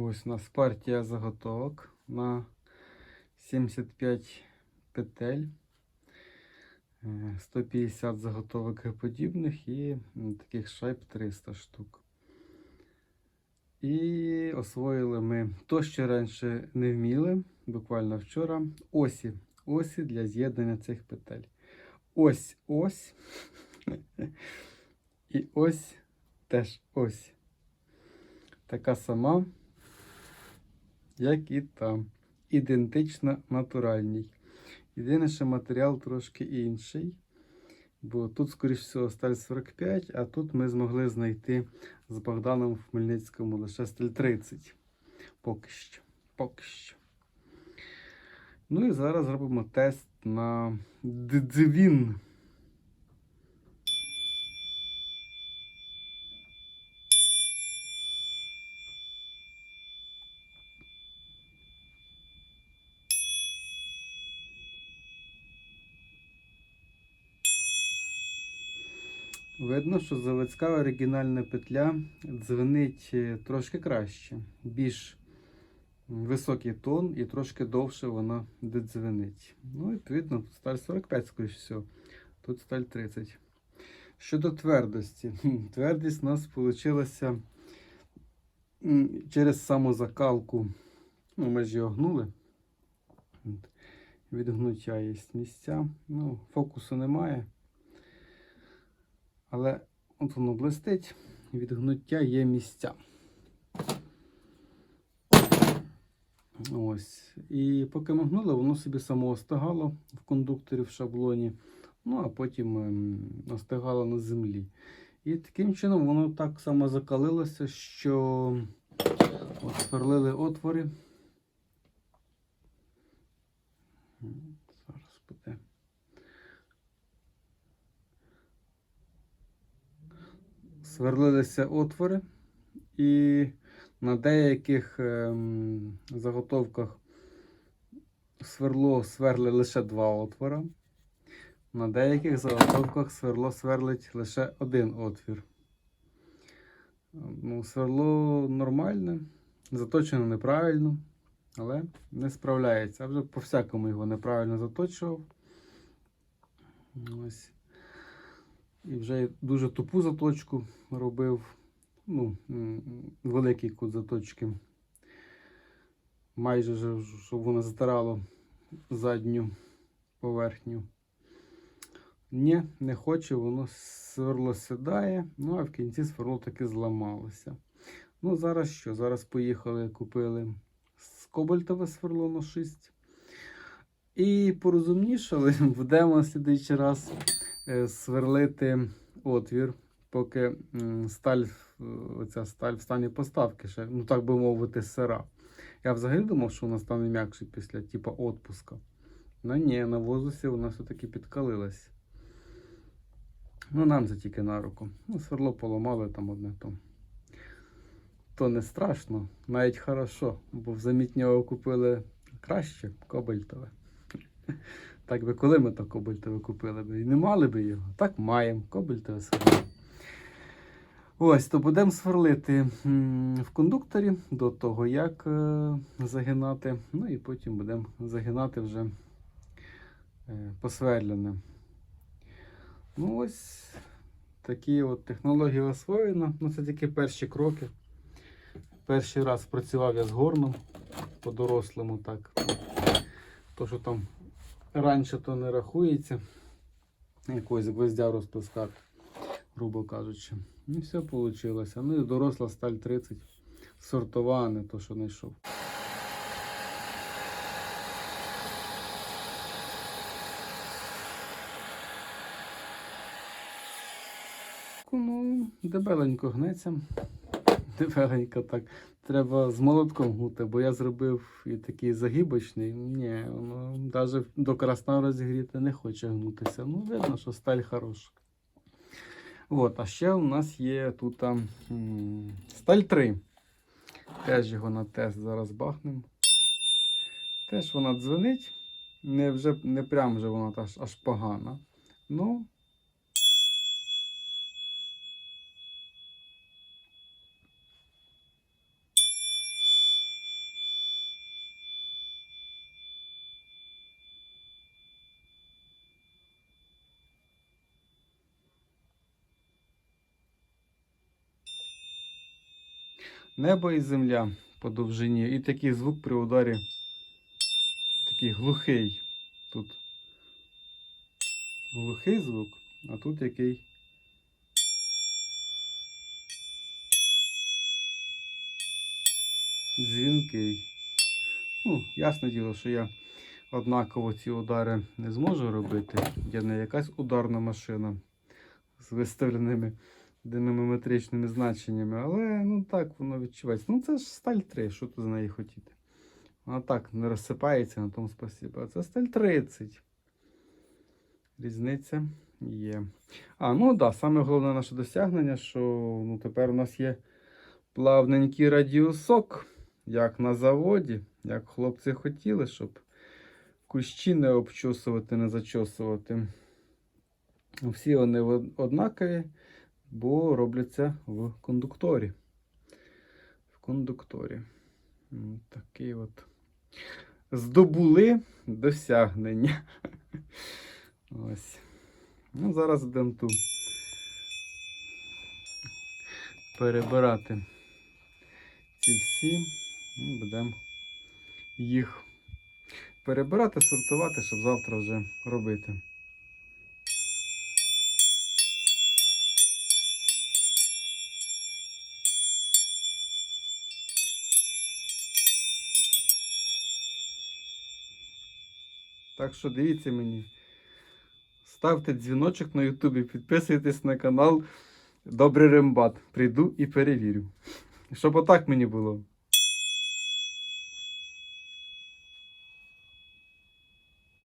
Ось у нас партія заготовок на 75 петель, е, 150 заготовок геподібних і таких шайб 300 штук. І освоїли ми то, що раніше не вміли, буквально вчора. Осі. Осі для з'єднання цих петель. Ось ось. І ось теж ось. Така сама, як і там. Ідентична натуральній. Єдине, що матеріал трошки інший. Бо тут, скоріш всього, сталь 45, а тут ми змогли знайти з Богданом в Хмельницькому лише сталь 30. Поки що. Поки що. Ну і зараз зробимо тест на дзвін. Видно, що заводська оригінальна петля дзвенить е, трошки краще, більш високий тон і трошки довше вона дзвенить. Ну, відповідно, сталь 45, скоріш всього, тут сталь 30. Щодо твердості, твердість у нас вийшла через самозакалку. Ну, ми ж його гнули. Відгнуття є місця. Ну, фокусу немає. Але от воно блистить, від гнуття є місця. Ось. І поки ми гнули, воно собі само остигало в кондукторі в шаблоні, ну а потім ем, остигало на землі. І таким чином воно так само закалилося, що сверлили отвори. Зараз буде. Сверлилися отвори, і на деяких ем, заготовках сверло сверлить лише два отвора. На деяких заготовках сверло сверлить лише один отвір. Ну, Сверло нормальне, заточено неправильно, але не справляється. А вже по-всякому його неправильно заточував. Ось. І вже дуже тупу заточку робив. Ну, великий кут заточки. Майже щоб воно затирало задню поверхню. Ні, не хоче, воно сверло сідає, ну а в кінці сверло таки зламалося. Ну, зараз що? Зараз поїхали, купили кобальтове сверло на 6. І порозумнішали, будемо на слідуючий раз сверлити отвір, поки сталь, е, оця сталь в стані поставки, ще, ну так би мовити, сира. Я взагалі думав, що вона стане м'якше після типу, отпуска. Ну ні, на воздусі вона все-таки підкалилась. Ну, нам це тільки на руку. Ну, сверло поламали там одне то. То не страшно, навіть хорошо, бо в замітнього купили краще кобальтове. Так би коли ми то кобальтове купили б і не мали би його. Так маємо, кобальтове сверло. Ось, то будемо сверлити в кондукторі до того, як е, загинати. Ну і потім будемо загинати вже е, посверлене. Ну ось такі от технології освоєно. Ну, це тільки перші кроки. Перший раз працював я з горном по-дорослому так. То, що там раніше то не рахується. Якогось гвоздя розпускати, грубо кажучи. І все вийшло. Ну і доросла сталь 30 сортова, а не то, що знайшов. Ну, дебеленько гнеться. Дебеленько так. Треба з молотком гнути, бо я зробив і такий загибочний. Ні, воно навіть до красна розігріти не хоче гнутися. Ну, видно, що сталь хороша. От, а ще у нас є тут м, сталь 3. Теж його на тест зараз бахнемо. Теж вона дзвенить. Не, вже, не прям вже вона аж, аж погана. Ну, Небо і земля по довжині. І такий звук при ударі. Такий глухий. Тут глухий звук, а тут який. Дзвінкий. Ну, ясне діло, що я однаково ці удари не зможу робити. Я не якась ударна машина з виставленими динамометричними значеннями, але ну так воно відчувається. Ну це ж сталь 3, що тут з неї хотіти. Вона так не розсипається на тому спасибі. А це сталь 30. Різниця є. А, ну так, да, саме головне наше досягнення, що ну, тепер у нас є плавненький радіусок, як на заводі, як хлопці хотіли, щоб кущі не обчосувати, не зачосувати. Всі вони однакові, бо робляться в кондукторі. В кондукторі. М, Такий от. Здобули досягнення. Ось. Ну, зараз будемо тут перебирати ці всі. І будемо їх перебирати, сортувати, щоб завтра вже робити. Так що дивіться мені. Ставте дзвіночок на Ютубі, підписуйтесь на канал Добрий Рембат. Прийду і перевірю. Щоб отак мені було.